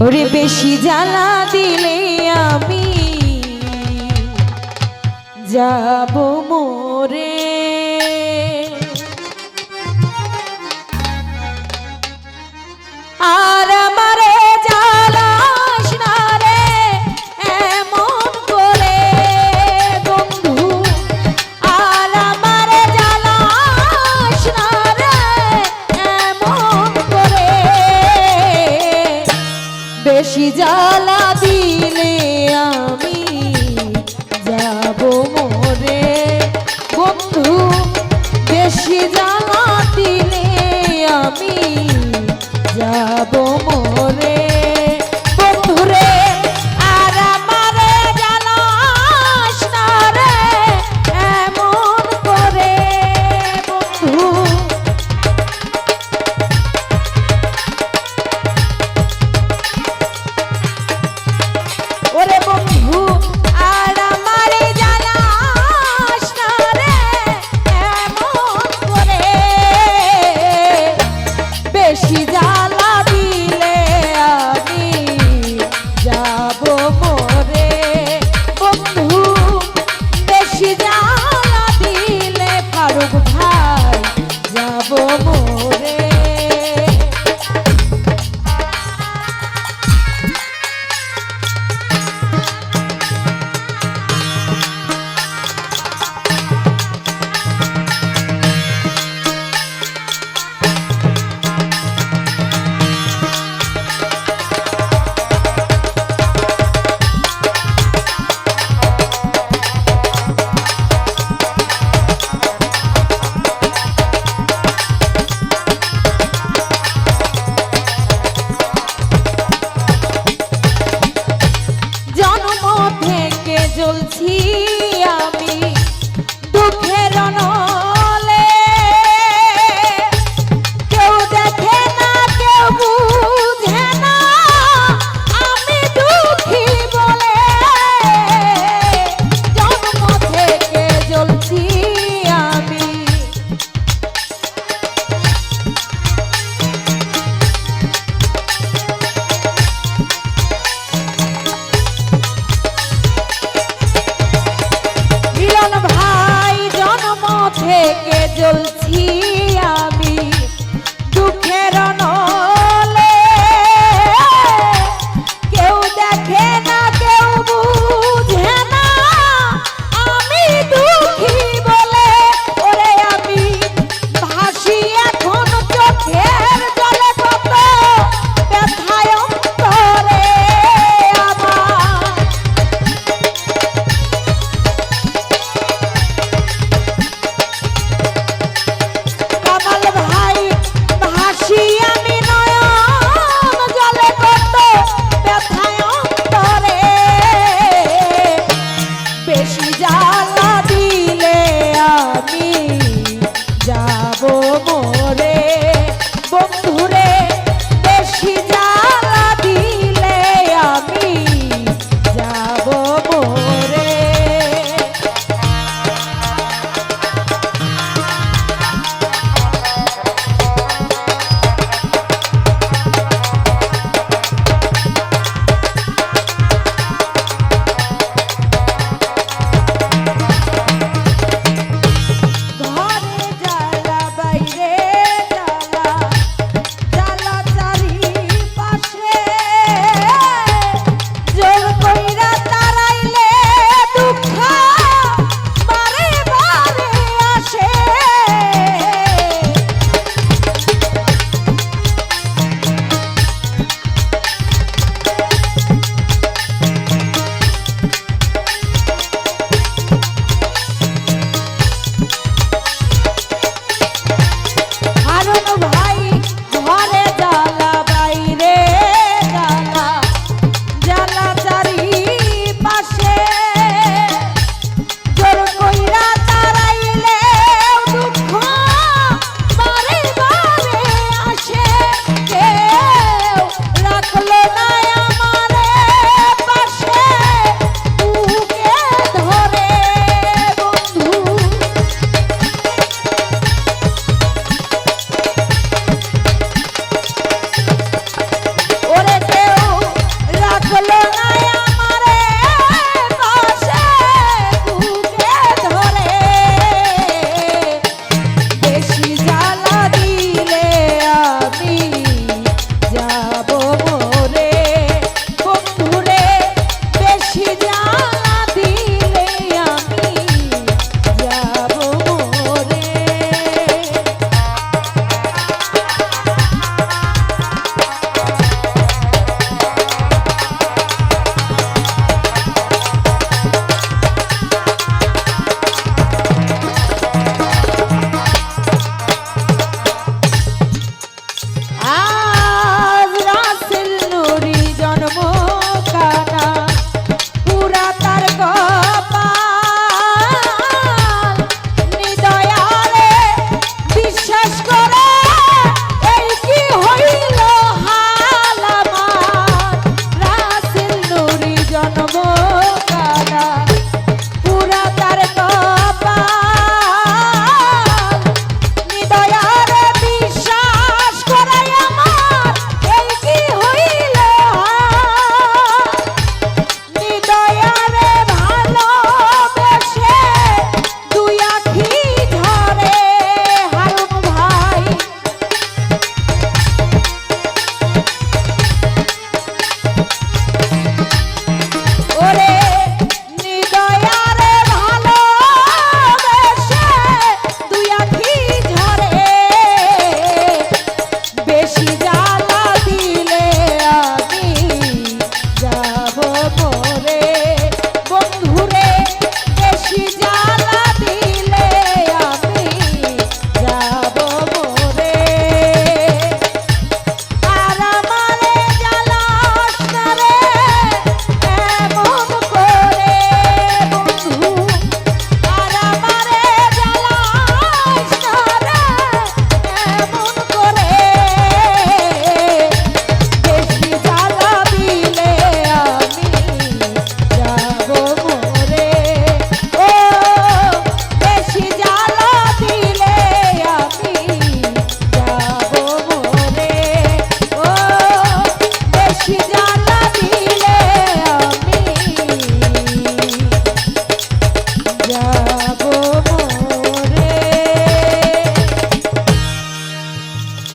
ওরে বেশি জ্বালা দিলে আমি যাব মোরে। বেশি জ্বালা দিলে আমি যাব মোরে। বন্ধু বেশি জ্বালা দিলে আমি যাব জ্বালা